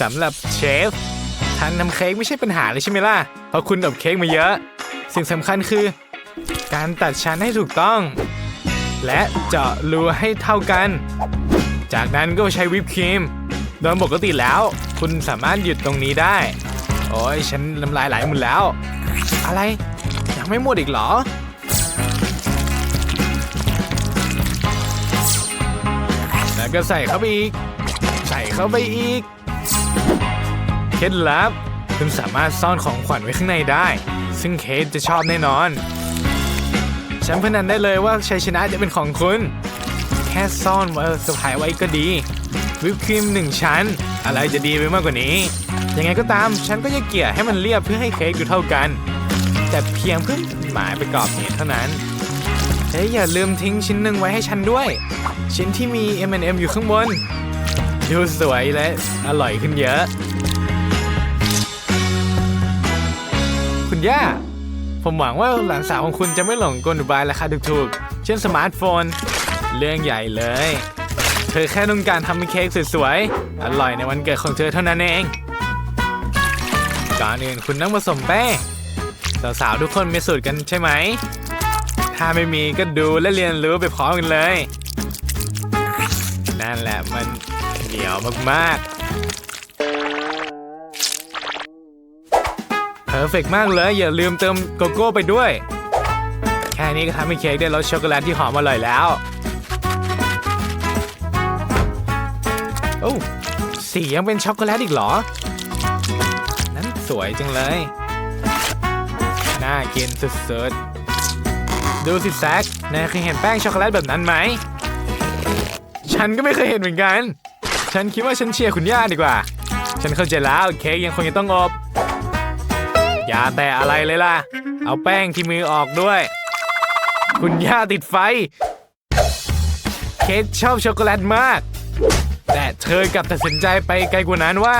สำหรับเชฟทานทำเค้กไม่ใช่ปัญหาเลยใช่ไหมล่ะ เพราะคุณอบเค้กมาเยอะ สิ่งสำคัญคือ การตัดชั้นให้ถูกต้อง และเจาะรูให้เท่ากัน จากนั้นก็ใช้วิปครีม โดยปกติแล้ว คุณสามารถหยุดตรงนี้ได้ โอ้ยฉันน้ำลายไหลหมดแล้ว อะไรยังไม่หมดอีกเหรอแล้วก็ใส่เข้าไปอีก ใส่เข้าไปอีก เคล็ดลับคุณสามารถซ่อนของขวัญไว้ข้างในได้ ซึ่งเคสจะชอบแน่นอน ฉันพนันได้เลยว่าชัยชนะจะเป็นของคุณ แค่ซ่อนไว้สะพายไว้ก็ดี วิปครีมหนึ่งชั้น อะไรจะดีไปมากกว่านี้ ยังไงก็ตามฉันก็จะเกลี่ยให้มันเรียบเพื่อให้เค้กดูเท่ากัน แต่เพียงเพื่อหมายไปกรอบเหตุเท่านั้นเฮ้ยอย่าลืมทิ้งชิ้นหนึ่งไว้ให้ฉันด้วย ชิ้นที่มี M&M อยู่ข้างบนดูสวยและอร่อยขึ้นเยอะ คุณย่า ผมหวังว่าหลานสาวของคุณจะไม่หลงกลอุบายราคาถูกๆ เช่นสมาร์ทโฟน เรื่องใหญ่เลย เธอแค่ต้องการทำเค้กสวยๆ อร่อยในวันเกิดของเธอเท่านั้นเอง ก่อนอื่นคุณต้องผสมแป้งสาวๆทุกคนมีสูตรกันใช่ไหม ถ้าไม่มีก็ดูและเรียนรู้ไปพร้อมกันเลย นั่นแหละมันเหนียวมากๆ อร์เฟกมากเลย อย่าลืมเติมโกโก้ไปด้วย แค่นี้ก็ทำให้เค้กได้รสช็อกโกแลตที่หอมอร่อยแล้ว โอ้สียังเป็นช็อกโกแลตอีกเหรอ นั้นสวยจังเลย น่ากินสุดๆ ดูสิแซกนายเคยเห็นแป้งช็อกโกแลตแบบนั้นไหม ฉันก็ไม่เคยเห็นเหมือนกัน ฉันคิดว่าฉันเชียร์คุณย่าดีกว่า ฉันเข้าใจแล้วเค้กยังคงจะต้องอบ อย่าแต่อะไรเลยล่ะ เอาแป้งที่มือออกด้วย คุณย่าติดไฟ เค้กชอบช็อกโกแลตมาก แต่เธอกลับตัดสินใจไปไกลกว่านั้นว่า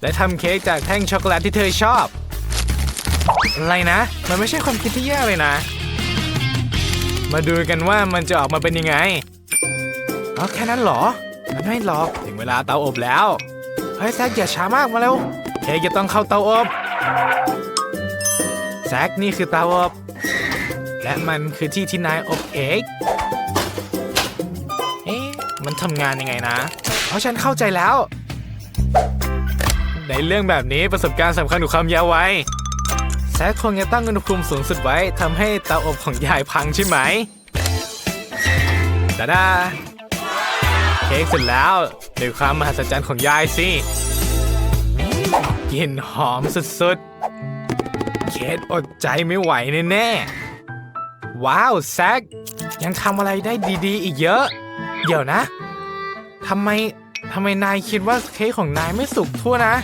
และทำเค้กจากแท่งช็อกโกแลตที่เธอชอบ อะไรนะ มันไม่ใช่ความคิดที่แย่เลยนะ มาดูกันว่ามันจะออกมาเป็นยังไงอ๋อแค่นั้นเหรอ มันไม่หรอกถึงเวลาเตาอบแล้ว เฮ้ยแซกอย่าช้ามากมาเร็วเค้กจะต้องเข้าเตาอบ แซกนี่คือเตาอบ และมันคือที่ที่นายอบเค้กเอ๊ะมันทำงานยังไงนะเพราะฉันเข้าใจแล้ว ในเรื่องแบบนี้ประสบการณ์สำคัญกว่ความยาวไวแซคคงจะตั้งอุณหภูมิสูงสุดไว้ทำให้เตาอบของยายพังใช่ไหมดาดาเค้กเสร็จแล้วด้วยความมหัศจรรย์ของยายสิกลิ่นหอมสุดๆ เคสอดใจไม่ไหวแน่ๆว้าวแซคยังทำอะไรได้ดีๆ อีกเยอะ เดี๋ยวนะทำไมทำไมนายคิดว่าเค้กของนายไม่สุกทั่วนะ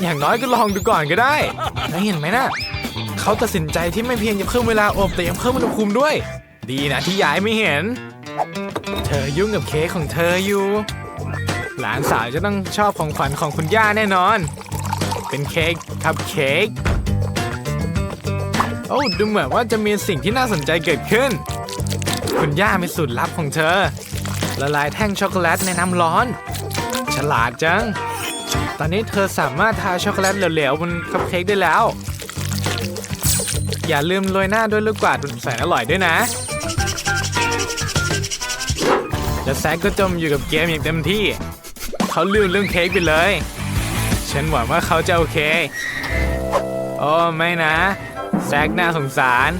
อย่างน้อยก็ลองดูก่อนก็ได้นายเห็นไหมนะเขาตัดสินใจที่ไม่เพียงจะเพิ่มเวลาอบแต่ยังเพิ่มอุณหภูมิด้วย ดีนะที่ยายไม่เห็น เธอยุ่งกับเค้กของเธออยู่ หลานสาวจะต้องชอบของขวัญของคุณย่าแน่นอน เป็นเค้กคัพเค้ก โอ้ดูเหมือนว่าจะมีสิ่งที่น่าสนใจเกิดขึ้น คุณย่ามีสูตรลับของเธอ ละลายแท่งช็อกโกแลตในน้ำร้อน ฉลาดจัง ตอนนี้เธอสามารถทาช็อกโกแลตเหลวๆบนคัพเค้กได้แล้ว อย่าลืมโรยหน้าด้วยลูกกวาดแสนอร่อยด้วยนะ และแซกก็จมอยู่กับเกมอย่างเต็มที่ เขาลืมเรื่องเค้กไปเลย ฉันหวังว่าเขาจะโอเค โอ้ไม่นะ แซกน่าสงสาร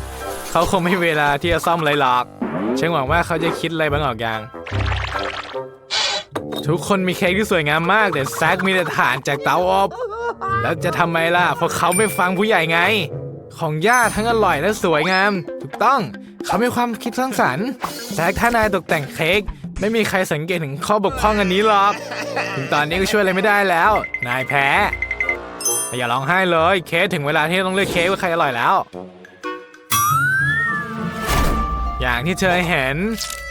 เขาคงไม่เวลาที่จะซ่อมอะไรหรอกฉันหวังว่าเขาจะคิดอะไรบางออกอย่าง ทุกคนมีเค้กที่สวยงามมากแต่แซกมีแต่ถ่านจากเตาอบแล้วจะทำไมล่ะเพราะเขาไม่ฟังผู้ใหญ่ไง ของย่าทั้งอร่อยและสวยงาม ถูกต้องเขามีความคิดสร้างสรรค์แซกถ้านายตกแต่งเค้กไม่มีใครสังเกตถึงข้อบกพร่องอันนี้หรอก ถึงตอนนี้ก็ช่วยอะไรไม่ได้แล้ว นายแพ้ แต่อย่าร้องไห้เลย เค้กถึงเวลาที่ต้องเลือกเค้กว่าใครอร่อยแล้ว อย่างที่เธอเห็น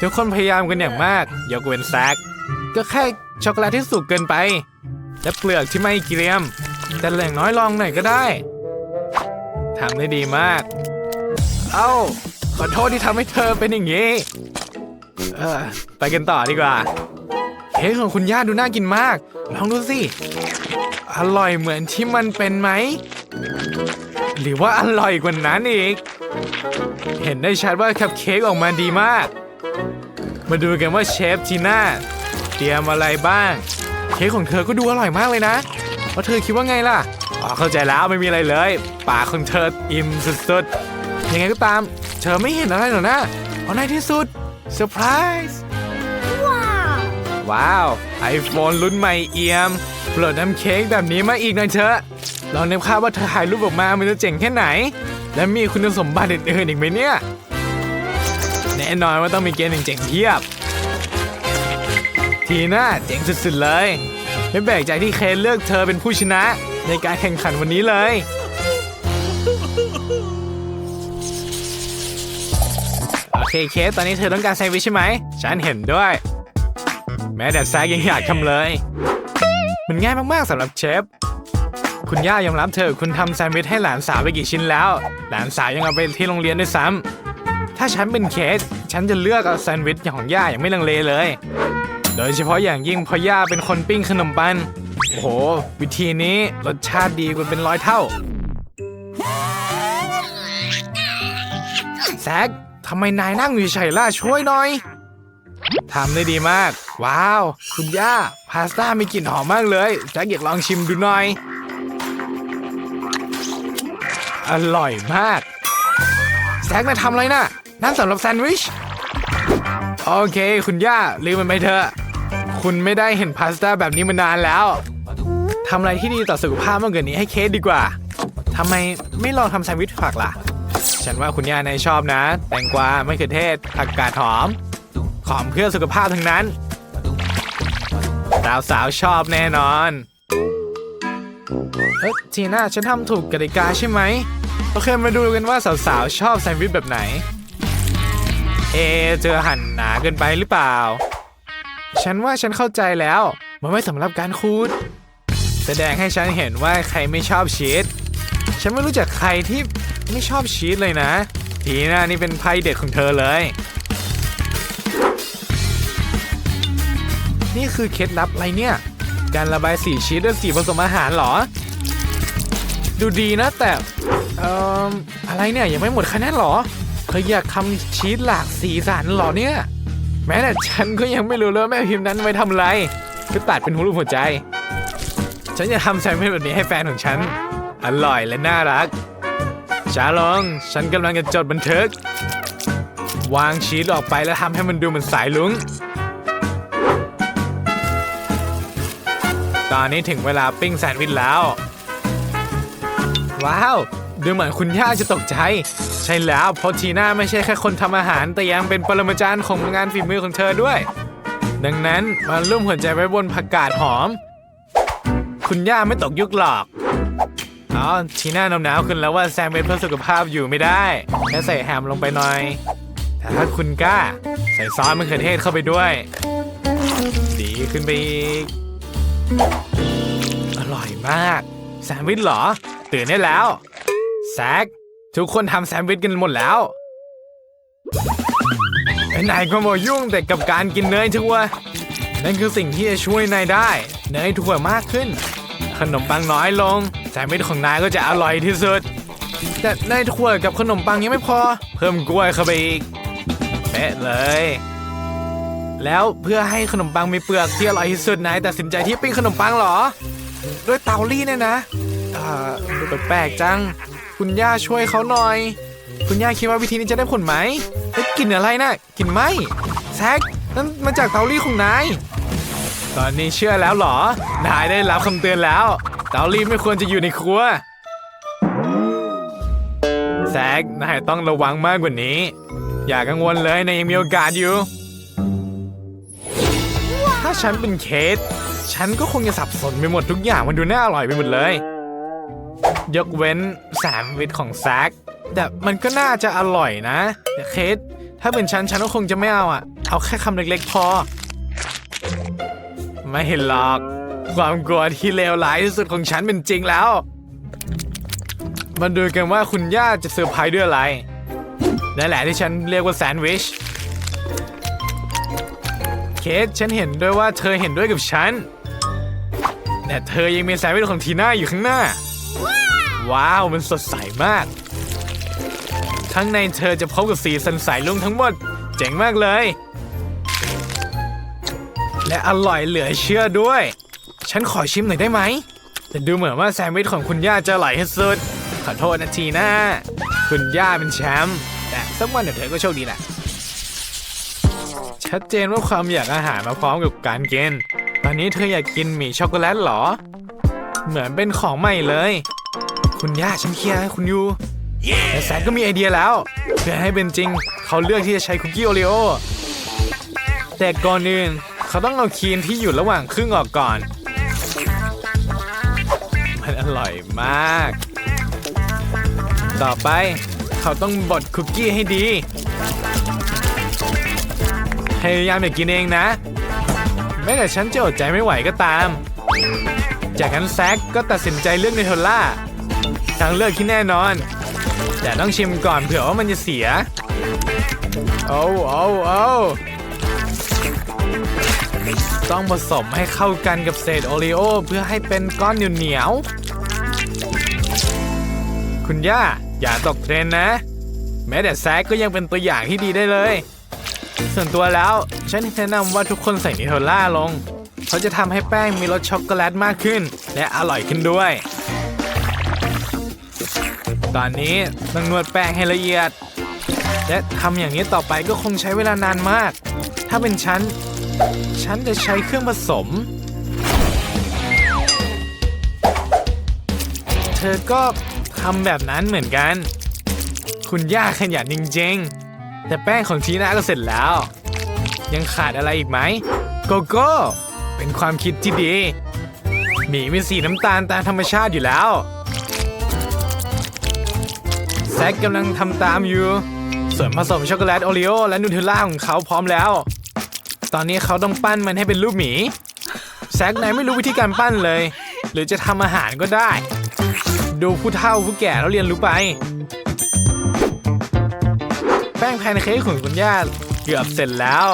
ทุกคนพยายามกันอย่างมากยกเว้นแซกก็แค่ช็อกโกแลตที่สุกเกินไป และเปลือกที่ไม่เกรียม แต่อย่งน้อยลองหน่อยก็ได้ทำได้ดีมาก เอ้า ขอโทษที่ทำให้เธอเป็นอย่างนี้ เออ ไปกันต่อดีกว่าเค้กของคุณย่าดูน่ากินมาก ลองดูสิ อร่อยเหมือนที่มันเป็นไหม หรือว่าอร่อยกว่านั้นอีก เห็นได้ชัดว่าคัพเค้กออกมาดีมาก มาดูกันว่าเชฟจีน่าเตรียมอะไรบ้าง เค้กของเธอก็ดูอร่อยมากเลยนะว่าเธอคิดว่าไงล่ะ อ๋อเข้าใจแล้วไม่มีอะไรเลย ปากของเธออิ่มสุดๆ ยังไงก็ตาม เธอไม่เห็นอะไรหรอกนะเพราะในที่สุดเซอร์ไพรส์ว้าวไอโฟนรุ่นใหม่เอี่ยม โปรดน้ำเค้กแบบนี้มาอีกหน่อยเถอะลองนึกภาพว่าเธอถ่ายรูปออกมามันจะเจ๋งแค่ไหน และมีคุณสมบัติอื่นๆอีกไหมเนี่ย แน่นอนว่าต้องมีเกมเจ๋งๆเพียบ ทีน่าเจ๋งสุดๆเลย ไม่แปลกใจที่เคนเลือกเธอเป็นผู้ชนะ ในการแข่งขันวันนี้เลย โอเคเคสตอนนี้เธอต้องการแซนด์วิชใช่ไหม ฉันเห็นด้วย แม้แต่แซกยังอยากทำเลย มันง่ายมากๆสำหรับเชฟ คุณย่ายอมรับเธอะคุณทำแซนด์วิชให้หลานสาวไปกี่ชิ้นแล้ว หลานสาวยังเอาไปที่โรงเรียนด้วยซ้ำถ้าฉันเป็นเคส ฉันจะเลือกเอาแซนด์วิชของย่าอย่างไม่ลังเลเลย โดยเฉพาะอย่างยิ่งเพราะย่าเป็นคนปิ้งขนมปังโอ้โห วิธีนี้รสชาติดีกว่าเป็นร้อยเท่าแซกทำไมนายนั่งอยู่เฉยล่ะช่วยหน่อยทำได้ดีมาก ว้าว คุณย่า พาสต้ามีกลิ่นหอมมากเลยแจ็คอยากลองชิมดูหน่อย อร่อยมากแซกนาทำอะไรนะ่ะนั่นสำหรับแซนด์วิช โอเค คุณย่า ลืมมันไปเถอะ คุณไม่ได้เห็นพาสต้าแบบนี้มานานแล้วทำอะไรที่ดีต่อสุขภาพมากกว่านี้ให้เคสดีกว่าทำไมไม่ลองทำแซนด์วิชผักล่ะ ฉันว่าคุณย่านายชอบนะ แตงกวามะเขือเทศผักกาดหอมหอมเพื่อสุขภาพทั้งนั้น สาวสาวๆชอบแน่นอนเอ๊ะทีน่าฉันทำถูกกติกาใช่ไหมโอเคมาดูกันว่าสาวๆชอบแซนด์วิชแบบไหน เอเจอหั่นหนาเกินไปหรือเปล่า ฉันว่าฉันเข้าใจแล้ว มันไม่สำหรับการคูด แสดงให้ฉันเห็นว่าใครไม่ชอบชีสฉันไม่รู้จักใครที่ไม่ชอบชีสเลยนะ ทีน่านี่เป็นไพ่เด็ดของเธอเลย นี่คือเคล็ดลับอะไรเนี่ย การระบายสีชีสด้วยสีผสมอาหารเหรอ ดูดีนะแต่ เอ่อ อะไรเนี่ยยังไม่หมดคะแนนเหรอ เธออยากทำชีสหลากสีสันเหรอเนี่ย แม้แต่ฉันก็ยังไม่รู้เลยแม่พิมพ์นั้นไว้ทำอะไรคือตัดเป็นรูปหัวใจ ฉันจะทำแซนด์วิชแบบนี้ให้แฟนของฉัน อร่อยและน่ารักชาลองฉันกำลังจะจดบันทึก วางชีสออกไปแล้วทำให้มันดูเหมือนสายลุง ตอนนี้ถึงเวลาปิ้งแซนด์วิชแล้ว ว้าว ดูเหมือนคุณย่าจะตกใจ ใช่แล้วเพราะทีน่าไม่ใช่แค่คนทำอาหาร แต่ยังเป็นปรมาจารย์ของงานฝีมือของเธอด้วย ดังนั้นมาร่วมหัวใจไว้บนผักกาดหอม คุณย่าไม่ตกยุคหรอกอ๋อทีน่าหนาวๆขึ้นแล้วว่าแซนด์วิชเพื่อสุขภาพอยู่ไม่ได้แค่ใส่แฮมลงไปหน่อย แต่ถ้าคุณกล้า ใส่ซอสมะเขือเทศเข้าไปด้วย ดีขึ้นไปอีก อร่อยมาก แซนด์วิชเหรอ ตื่นได้แล้ว แซก ทุกคนทำแซนด์วิชกันหมดแล้วนายก็มายุ่งแต่กับการกินเนยทั่วนั่นคือสิ่งที่จะช่วยนายได้ เนยถั่วมากขึ้น ขนมปังน้อยลงแซนด์วิชของนายก็จะอร่อยที่สุด แต่เนยถั่วกับขนมปังยังไม่พอ เพิ่มกล้วยเข้าไปอีกเป๊ะเลย แล้วเพื่อให้ขนมปังมีเปลือกที่อร่อยที่สุดนายตัดสินใจที่ปิ้งขนมปังเหรอ ด้วยเตารีดเนี่ยนะอ่าดูแปลกๆจัง คุณย่าช่วยเขาหน่อย คุณย่าคิดว่าวิธีนี้จะได้ผลไหมเอ๊ะกลิ่นอะไรนะกลิ่นไหมแซกนั่นมาจากเตารีดของนายตอนนี้เชื่อแล้วเหรอ นายได้รับคำเตือนแล้ว เตารีดไม่ควรจะอยู่ในครัวแซกนายต้องระวังมากกว่านี้ อย่ากังวลเลยนายยังมีโอกาสอยู่ ฉันเป็นเคส ฉันก็คงจะสับสนไปหมดทุกอย่างมันดูน่าอร่อยไปหมดเลย ยกเว้นแซนด์วิชของแซกแต่มันก็น่าจะอร่อยนะแต่เคส ถ้าเป็นฉันฉันก็คงจะไม่เอาอะ เอาแค่คำเล็กๆพอ ไม่เห็นหรอก ความกลัวที่เลวร้ายที่สุดของฉันเป็นจริงแล้วมาดูกันว่าคุณย่าจะเซอร์ไพรส์ด้วยอะไรนั่นแหละที่ฉันเรียกว่าแซนด์วิช เคสฉันเห็นด้วยว่าเธอเห็นด้วยกับฉัน แต่เธอยังมีแซนด์วิชของทีน่าอยู่ข้างหน้า ว้าว มันสดใสมาก ข้างในเธอจะพบกับสีสันใสลุ่งทั้งหมด เจ๋งมากเลย และอร่อยเหลือเชื่อด้วย ฉันขอชิมหน่อยได้ไหม แต่ดูเหมือนว่าแซนด์วิชของคุณย่าจะอร่อยที่สุด ขอโทษนะทีน่าคุณย่าเป็นแชมป์แต่สักวันเดี๋ยวเธอก็โชคดีแหละ ชัดเจนว่าความอยากอาหารมาพร้อมกับการกินตอนนี้เธออยากกินหมี่ช็อกโกแลตเหรอ เหมือนเป็นของใหม่เลย คุณย่าฉันเคลียร์ให้คุณยูแต่แซดก็มีไอเดียแล้ว เพื่อให้เป็นจริง เขาเลือกที่จะใช้คุกกี้โอรีโอแต่ก่อนอื่นเขาต้องเอาครีมที่อยู่ระหว่างครึ่งออกก่อน มันอร่อยมาก ต่อไปเขาต้องบดคุกกี้ให้ดี พยายามอย่ากินเองนะ แม้แต่ฉันจะอดใจไม่ไหวก็ตาม จากนั้นแซกก็ตัดสินใจเลือกเนเธอล่าทางเลือกที่แน่นอน แต่ต้องชิมก่อนเผื่อว่ามันจะเสีย โอ้โอ้โอ้ต้องผสมให้เข้ากันกับเศษโอรีโอเพื่อให้เป็นก้อนเหนียวๆคุณย่าอย่าตกเทรนด์นะ แม้แต่แซกก็ยังเป็นตัวอย่างที่ดีได้เลย ส่วนตัวแล้ว ฉันแนะนำว่าทุกคนใส่นิโทล่าลง เขาจะทำให้แป้งมีรสช็อกโกแลตมากขึ้น และอร่อยขึ้นด้วย ตอนนี้ต้องนวดแป้งให้ละเอียด และทำอย่างนี้ต่อไปก็คงใช้เวลานานมาก ถ้าเป็นฉัน ฉันจะใช้เครื่องผสม เธอก็ทำแบบนั้นเหมือนกัน คุณย่าขยันจริงๆ แต่แป้งของทีน่าก็เสร็จแล้ว ยังขาดอะไรอีกไหมโกโก้เป็นความคิดที่ดี หมีเป็นสีน้ำตาลตามธรรมชาติอยู่แล้ว แซกกำลังทำตามอยู่ ส่วนผสมช็อกโกแลตโอรีโอและนูเทลล่าของเขาพร้อมแล้ว ตอนนี้เขาต้องปั้นมันให้เป็นรูปหมี แซกนายไม่รู้วิธีการปั้นเลย หรือจะทำอาหารก็ได้ ดูผู้เฒ่าผู้แก่แล้วเรียนรู้ไป ป้งแพนเค้กของคุณย่าเกือบเสร็จแล้ว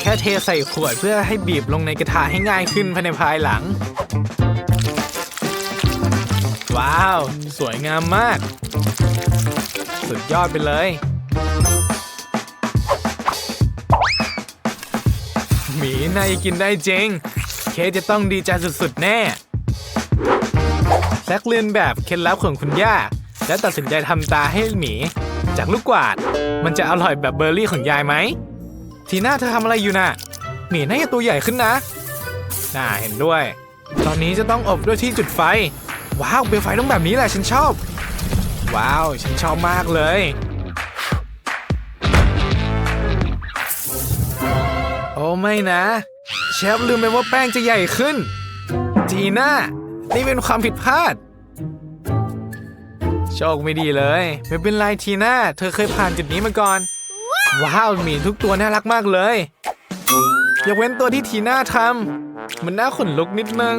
แค่เทใส่ขวดเพื่อให้บีบลงในกระทะให้ง่ายขึ้นภายในภายหลัง ว้าว สวยงามมาก สุดยอดไปเลยหมีนายกินได้จริง เคจะต้องดีใจสุดๆ แน่แซกเรียนแบบเคล็ดลับของคุณย่า และตัดสินใจทำตาให้หมี จากลูกกวาด มันจะอร่อยแบบเบอร์รี่ของยายไหม ทีน่าเธอทำอะไรอยู่น่ะหมีน่าจะตัวใหญ่ขึ้นนะ น่าเห็นด้วย ตอนนี้จะต้องอบด้วยที่จุดไฟ ว้าวเปลวไฟต้องแบบนี้แหละฉันชอบ ว้าวฉันชอบมากเลย โอ้ไม่นะ เชฟลืมไปว่าแป้งจะใหญ่ขึ้น จีน่า นี่เป็นความผิดพลาด โชคไม่ดีเลย ไม่เป็นไรทีน่าเธอเคยผ่านจุดนี้มาก่อน ว้าวหมีทุกตัวน่ารักมากเลยยกเว้นตัวที่ทีน่าทำมันน่าขนลุกนิดนึง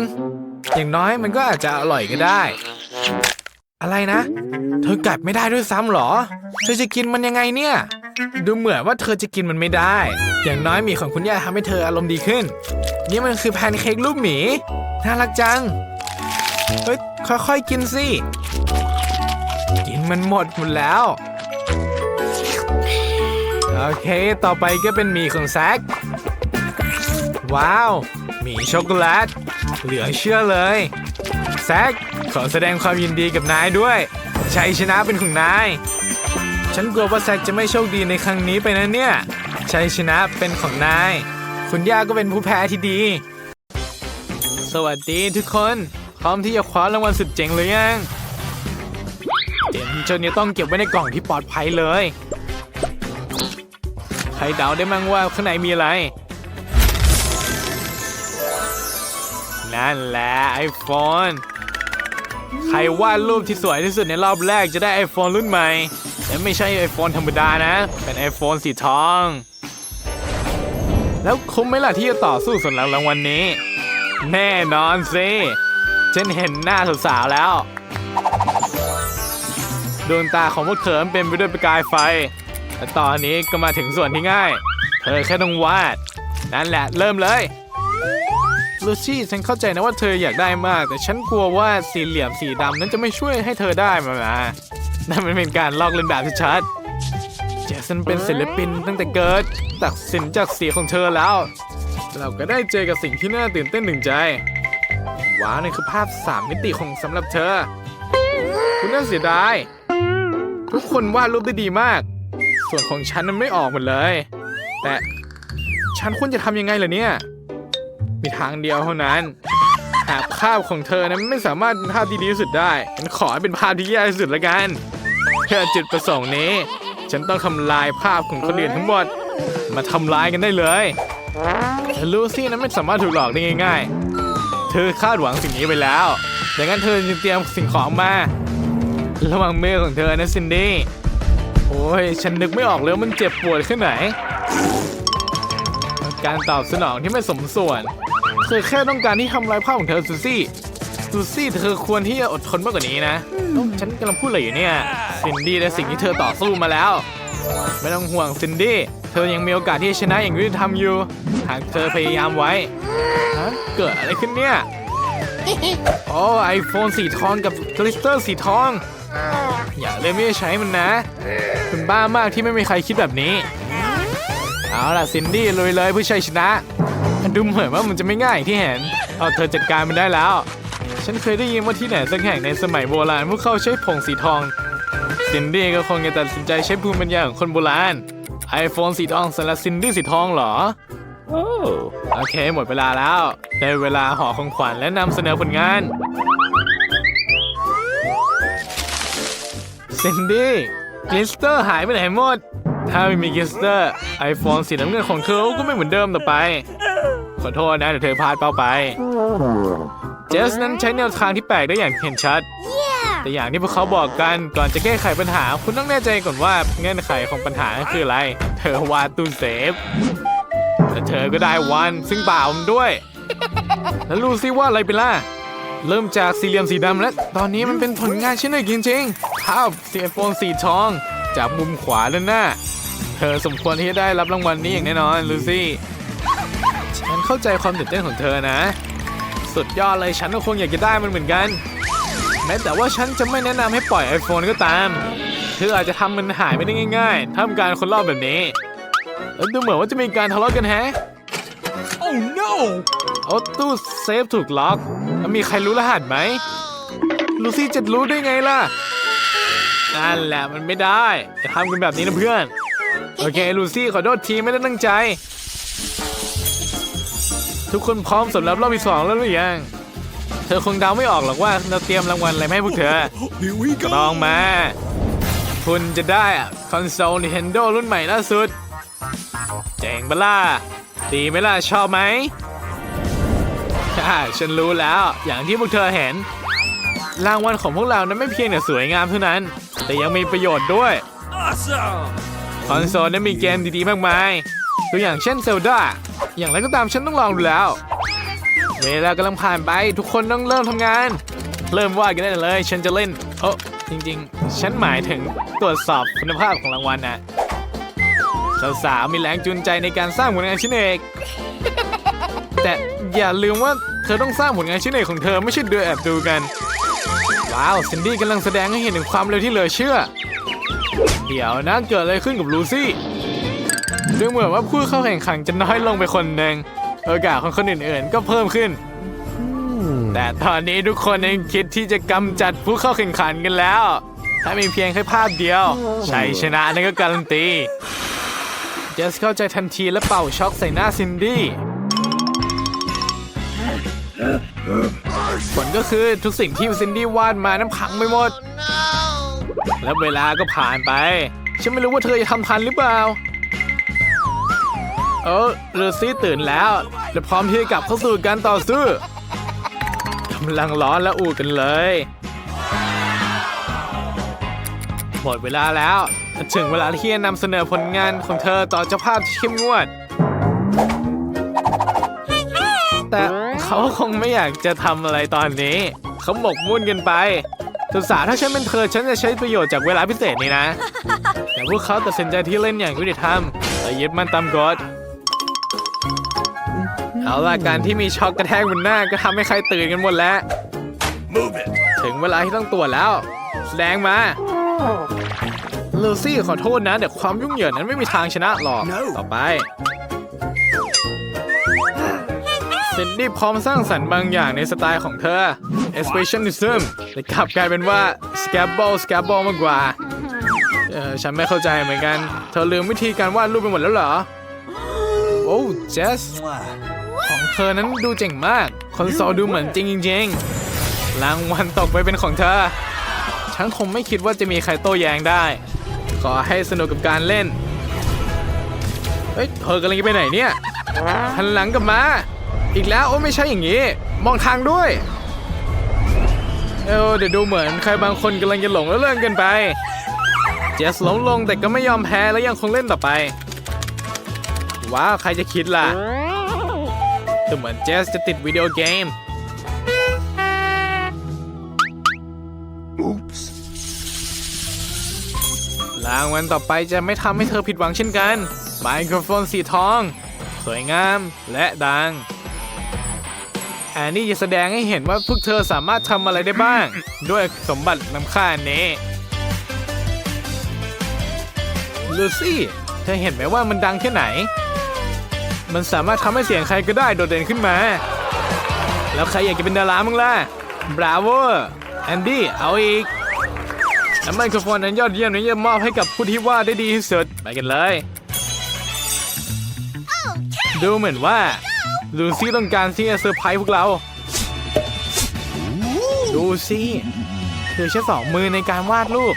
อย่างน้อยมันก็อาจจะอร่อยก็ได้ อะไรนะ เธอกัดไม่ได้ด้วยซ้ำเหรอ เธอจะกินมันยังไงเนี่ย ดูเหมือนว่าเธอจะกินมันไม่ได้ อย่างน้อยหมีของคุณย่าทำให้เธออารมณ์ดีขึ้น นี่มันคือแพนเค้กรูปหมี น่ารักจัง เฮ้ยค่อยๆกินสิกิน มันหมดหมดแล้ว โอเค ต่อไปก็เป็นหมีของแซกว้าว หมีช็อกโกแลต เหลือเชื่อเลย แซกขอแสดงความยินดีกับนายด้วย ชัยชนะเป็นของนาย ฉันกลัวว่าแซกจะไม่โชคดีในครั้งนี้ไปนะเนี่ย ชัยชนะเป็นของนาย คุณย่าก็เป็นผู้แพ้ที่ดี สวัสดีทุกคน พร้อมที่จะคว้ารางวัลสุดเจ๋งหรือยัง เจ๋งจนจะต้องเก็บไว้ในกล่องที่ปลอดภัยเลย ใครเดาได้มั้งว่าข้างในมีอะไร นั่นแหละไอโฟนใครวาดรูปที่สวยที่สุดในรอบแรกจะได้ iPhone รุ่นใหม่และไม่ใช่ iPhone ธรรมดานะ เป็น iPhone สีทอง แล้วคุ้มไหมล่ะที่จะต่อสู้สนหลังรางวัลนนี้ แน่นอนสิฉันเห็นหน้าสาวๆแล้ว ดวงตาของพวกเธอเป็นไปด้วยประกายไฟ และตอนนี้ก็มาถึงส่วนที่ง่าย เธอแค่ต้องวาด นั่นแหละ เริ่มเลย ลูซี่ฉันเข้าใจนะว่าเธออยากได้มาก แต่ฉันกลัวว่าสีเหลี่ยมสีดำนั้นจะไม่ช่วยให้เธอได้มานะนั่นมันเป็นการลอกเลียนแบบชัดเจสันเป็นศิลปินตั้งแต่เกิด ตัดสินจากสีของเธอแล้ว เราก็ได้เจอกับสิ่งที่น่าตื่นเต้นหนึ่งใจ ว้าวนี่คือภาพสามมิติของสำหรับเธอ คุณน่าเสียดาย ทุกคนวาดรูปได้ดีมาก ส่วนของฉันนั้นไม่ออกหมดเลย แต่ฉันควรจะทำยังไงล่ะเนี่ย มีทางเดียวเท่านั้น หากภาพของเธอนั้นไม่สามารถเป็นภาพที่ดีที่สุดได้ฉันขอให้เป็นภาพที่แย่ที่สุดละกันเพื่อจุดประสงค์นี้ ฉันต้องทำลายภาพของคนอื่นทั้งหมด มาทำลายกันได้เลยแต่ลูซี่นั้นไม่สามารถถูกหลอกได้ง่าย ๆ เธอคาดหวังสิ่งนี้ไปแล้ว ดังนั้นเธอจึงเตรียมสิ่งของมา ระว่างมือของเธอนะซินดี้ โอ้ย ฉันนึกไม่ออกเลยว่ามันเจ็บปวดแค่ไหน การตอบสนองที่ไม่สมส่วน เธอแค่ต้องการที่ทำลายภาพของเธอซูซี่ ซูซี่เธอควรที่จะอดทนมากกว่านี้นะ ฉันกำลังพูดอะไรอยู่เนี่ย ซินดี้และสิ่งที่เธอต่อสู้มาแล้ว ไม่ต้องห่วงซินดี้ เธอยังมีโอกาสที่จะชนะอย่างยุติธรรมอยู่ หากเธอพยายามไว้ เกิดอะไรขึ้นเนี่ยโอ้ไอโฟนสีทองกับกลิสเตอร์สีทอง อย่าเลยไม่ใช้มันนะคุณบ้ามากที่ไม่มีใครคิดแบบนี้ เอาล่ะซินดี้ลุยเลยเพื่อชัยชนะมันดูเหมือนว่ามันจะไม่ง่ายอย่างที่เห็น เอาเธอจัดการมันได้แล้ว ฉันเคยได้ยินว่าที่ไหนสักแห่งในสมัยโบราณพวกเขาใช้ผงสีทอง ซินดี้ก็คงจะตัดสินใจใช้ภูมิปัญญาของคนโบราณ iPhone สีทองสำหรับซินดี้สีทองเหรอโอเคหมดเวลาแล้ว ได้เวลาห่อของขวัญและนำเสนอผลงาน ซินดี้กลิสเตอร์หายไปไหนหมด ถ้าไม่มีกลิสเตอร์ไอโฟนสีน้ำเงินของเธอก็ไม่เหมือนเดิมต่อไป ขอโทษนะเดี๋ยวเธอพลาดเป้าไป เจสนั้นใช้แนวทางที่แปลกได้อย่างเห็นชัด แต่อย่างที่พวกเขาบอกกันก่อนจะแก้ไขปัญหา คุณต้องแน่ใจก่อนว่าเงื่อนไขของปัญหาคืออะไร เธอวาดตู้เซฟและเธอก็ได้วันซึ่งเปล่ามันด้วย แล้วรู้ซิว่าอะไรเป็นล่ะ เริ่มจากสี่เหลี่ยมสีดำและ ตอนนี้มันเป็นผลงานชิ้นหนึ่งจริงๆภาพเสียโฟนสีทอง จากมุมขวาด้านหน้า เธอสมควรที่จะได้รับรางวัลนี้อย่างแน่นอนลูซี่ฉันเข้าใจความตื่นเต้นของเธอนะ สุดยอดเลยฉันก็คงอยากจะได้มันเหมือนกัน แม้แต่ว่าฉันจะไม่แนะนำให้ปล่อย iPhone ก็ตาม เธออาจจะทำมันหายไปได้ง่ายๆทำการคนรอบแบบนี้แล้วดูเหมือนว่าจะมีการทะเลาะกันแฮะ Oh no! เอาตู้เซฟถูกล็อก มีใครรู้รหัสไหม ลูซี่จะรู้ได้ไงล่ะ นั่นแหละมันไม่ได้จะทำกันแบบนี้นะเพื่อน โอเค ลูซี่ขอโทษทีไม่ได้ตั้งใจ ทุกคนพร้อมสำหรับรอบที่สองแล้วหรือยัง เธอคงเดาไม่ออกหรอกว่าเราเตรียมรางวัลอะไรมาให้พวกเธอ Here we ลองมา คุณจะได้คอนโซล Nintendo รุ่นใหม่ล่าสุด เจ๋งปะล่ะดีไหมล่ะชอบไหมฮ่า ฉันรู้แล้ว อย่างที่พวกเธอเห็น รางวัลของพวกเรานั้นไม่เพียงแต่สวยงามเท่านั้น แต่ยังมีประโยชน์ด้วย Awesome! คอนโซลนั้นมีเกมดีๆ มากมาย ตัวอย่างเช่นเซลดาอย่างไรก็ตามฉันต้องลองดูแล้ว เวลากำลังผ่านไปทุกคนต้องเริ่มทำงาน เริ่มวาดกันได้เลย ฉันจะเล่นโอ้จริงๆ ฉันหมายถึงตรวจสอบคุณภาพของรางวัลนะสาวๆมีแรงจูงใจในการสร้างผลงานชิ้นเอกแต่อย่าลืมว่า เธอต้องสร้างผลงานชิ้นเอกของเธอไม่ใช่เดือแอบดูกัน ว้าวซินดี้กำลังแสดงให้เห็นถึงความเร็วที่เหลือเชื่อ เดี๋ยวนะเกิดอะไรขึ้นกับลูซี่ดูเหมือนว่าผู้เข้าแข่งขันจะน้อยลงไปคนหนึ่งโอกาสของคนอื่นๆ ก็เพิ่มขึ้น แต่ตอนนี้ทุกคนยังคิดที่จะกำจัดผู้เข้าแข่งขันกันแล้ว ถ้ามีเพียงแค่ภาพเดียวชัยชนะนั่นก็การันตีเจสเข้าใจทันทีและเป่าช็อกใส่หน้าซินดี้ ผลก็คือทุกสิ่งที่ซินดี้วาดมาน้ำพังไปหมด แล้วเวลาก็ผ่านไป ฉันไม่รู้ว่าเธอจะทำทันหรือเปล่า เออเรซี่ตื่นแล้ว และพร้อมที่จะกลับเข้าสู่การต่อสู้กำลังร้อนและอู่กันเลย หมดเวลาแล้ว ถึงเวลาที่จะนำเสนอผลงานของเธอต่อเจ้าภาพที่เข้มงวด เขาคงไม่อยากจะทำอะไรตอนนี้ เขาหมกมุ่นกันไปสุสาถ้าฉันเป็นเธอฉันจะใช้ประโยชน์จากเวลาพิเศษนี้นะ แต่พวกเขาตัดสินใจที่เล่นอย่างยุติธรรมและยึดมั่นตามกฎเอาล่ะการที่มีช็อกกระแทกบนหน้าก็ทำให้ใครตื่นกันหมดแล้ว Move it. ถึงเวลาที่ต้องตรวจแล้ว แสดงมาลูซี่ขอโทษนะแต่ความยุ่งเหยิงนั้นไม่มีทางชนะหรอก No ต่อไป ซินดี้พร้อมสร้างสรรค์บางอย่างในสไตล์ของเธอ expressionism แต่กลับกลายเป็นว่า scabble scabble มากกว่า เออฉันไม่เข้าใจเหมือนกัน เธอลืมวิธีการวาดรูปไปหมดแล้วเหรอ โอ้เจสของเธอนั้นดูเจ๋งมาก คอนโซลดูเหมือนจริงจริงรางวัลตกไปเป็นของเธอ ฉันคงไม่คิดว่าจะมีใครโต้แย้งได้ ขอให้สนุกกับการเล่น เฮ้ย เธอกำลังจะไปไหนเนี่ยหันหลังกลับมา อีกแล้วโอ้ไม่ใช่อย่างนี้ มองทางด้วย เออเดี๋ยวดูเหมือนใครบางคนกำลังจะหลงแล้วเลิกกันไป เจสล้มลงแต่ก็ไม่ยอมแพ้และยังคงเล่นต่อไป ว้าวใครจะคิดล่ะแต่เหมือนเจสจะติดวิดีโอเกม Oops. รางวัลต่อไปจะไม่ทำให้เธอผิดหวังเช่นกัน ไมโครโฟนสีทอง สวยงามและดังแอนนี่จะแสดงให้เห็นว่าพวกเธอสามารถทำอะไรได้บ้าง ด้วยสมบัติล้ำค่าอันนี้ลูซี่เธอเห็นไหมว่ามันดังแค่ไหน มันสามารถทำให้เสียงใครก็ได้โดดเด่นขึ้นมา แล้วใครอยากจะเป็นดารามึงล่ะบราโวแอนดี้เอาอีกและไมโครโฟนนั้นยอดเยี่ยมนี้จะมอบให้กับผู้ที่วาดได้ดีที่สุดไปกันเลย ดูเหมือนว่า ลูซี่ต้องการที่จะเซอร์ไพรส์พวกเรา ดูสิเธอใช้สองมือในการวาดรูป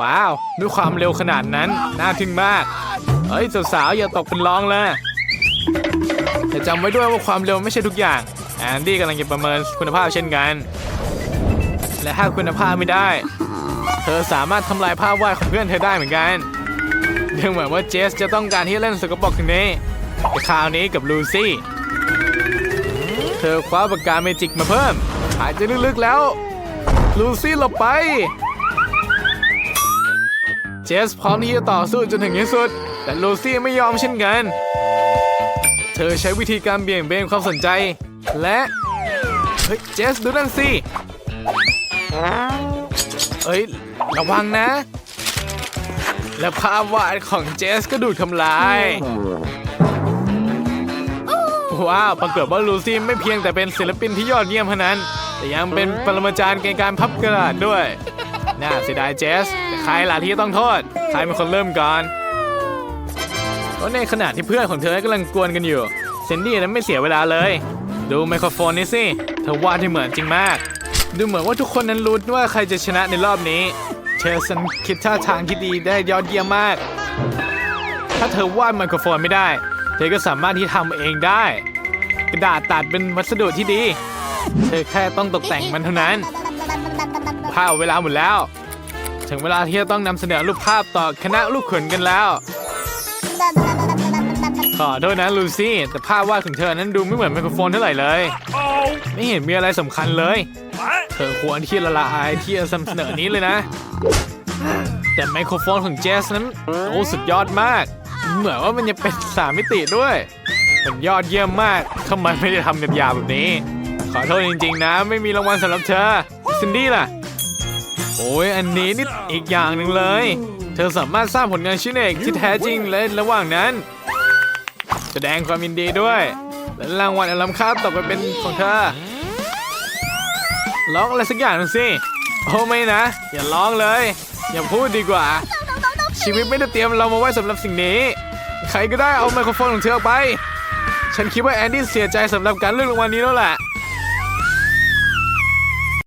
ว้าว ด้วยความเร็วขนาดนั้น น่าทึ่งมาก เฮ้ย สาวๆ อย่าตกเป็นรองเลยแต่จำไว้ด้วยว่าความเร็วไม่ใช่ทุกอย่าง แอนดี้กำลังจะประเมินคุณภาพเช่นกัน และถ้าคุณภาพไม่ได้ เธอสามารถทำลายภาพวาดของเพื่อนเธอได้เหมือนกันดูเหมือนว่าเจสจะต้องการที่จะเล่นสกปรกนนี้ คราวนี้กับลูซี่ เธอคว้าปากกาเมจิกมาเพิ่ม หายใจลึกๆแล้ว ลูซี่หลบไป เจสพร้อมที่จะต่อสู้จนถึงที่สุด แต่ลูซี่ไม่ยอมเช่นกัน เธอใช้วิธีการเบี่ยงเบนความสนใจ และ เฮ้ย เจสดูนั่นสิเอ้ย ระวังนะ และภาพวาดของเจสก็ดูดทำลาย ว้าวปรากฏว่าลูซี่ไม่เพียงแต่เป็นศิลปินที่ยอดเยี่ยมเท่านั้น แต่ยังเป็นปรมาจารย์ในการพับกระดาษด้วย น่าเสียดายเจสใครล่ะที่ต้องโทษ ใครเป็นคนเริ่มก่อนเพราะในขณะที่เพื่อนของเธอกำลังกวนกันอยู่เซนดี้นั้นไม่เสียเวลาเลย ดูไมโครโฟนนี้สิเธอวาดให้เหมือนจริงมาก ดูเหมือนว่าทุกคนนั้นรู้ว่าใครจะชนะในรอบนี้ เชอร์สันคิดท่าทางที่ดีได้ยอดเยี่ยมมาก ถ้าเธอวาดไมโครโฟนไม่ได้ เธอก็สามารถที่ทำเองได้ กระดาษตัดเป็นวัสดุที่ดี เธอแค่ต้องตกแต่งมันเท่านั้น ภาพเวลาหมดแล้ว ถึงเวลาที่จะต้องนำเสนอรูปภาพต่อคณะลูกเขนกันแล้ว ขอโทษนะลูซี่ แต่ภาพวาดของเธอนั้นดูไม่เหมือนไมโครโฟนเท่าไหร่เลย ไม่เห็นมีอะไรสำคัญเลย เธอควรที่ละลายที่จะนำเสนอนี้เลยนะ แต่ไมโครโฟนของเจสนั้นโอ้สุดยอดมาก เหมือนว่ามันจะเป็นสามมิติด้วย มันยอดเยี่ยมมากทำไมไม่ได้ทำหยาแบบนี้ ขอโทษจริงๆนะ ไม่มีรางวัลสำหรับเธอซินดี้ล่ะ โอ้ยอันนี้นี่อีกอย่างหนึ่งเลย เธอสามารถสร้างผลงานชิ้นเอกที่แท้จริงเลยระหว่างนั้น แสดงความยินดีด้วย และรางวัลอันล้ำค่าตกไปเป็นของเธอร้องอะไรสักอย่างหนึ่งสิโอ้ไม่นะ อย่าร้องเลย อย่าพูดดีกว่า ชีวิตไม่ได้เตรียมเรามาไว้สำหรับสิ่งนี้ ใครก็ได้เอาไมโครโฟนของเธอไป ฉันคิดว่าแอนดี้เสียใจสำหรับการเลือกรางวัลนี้แล้วแหละ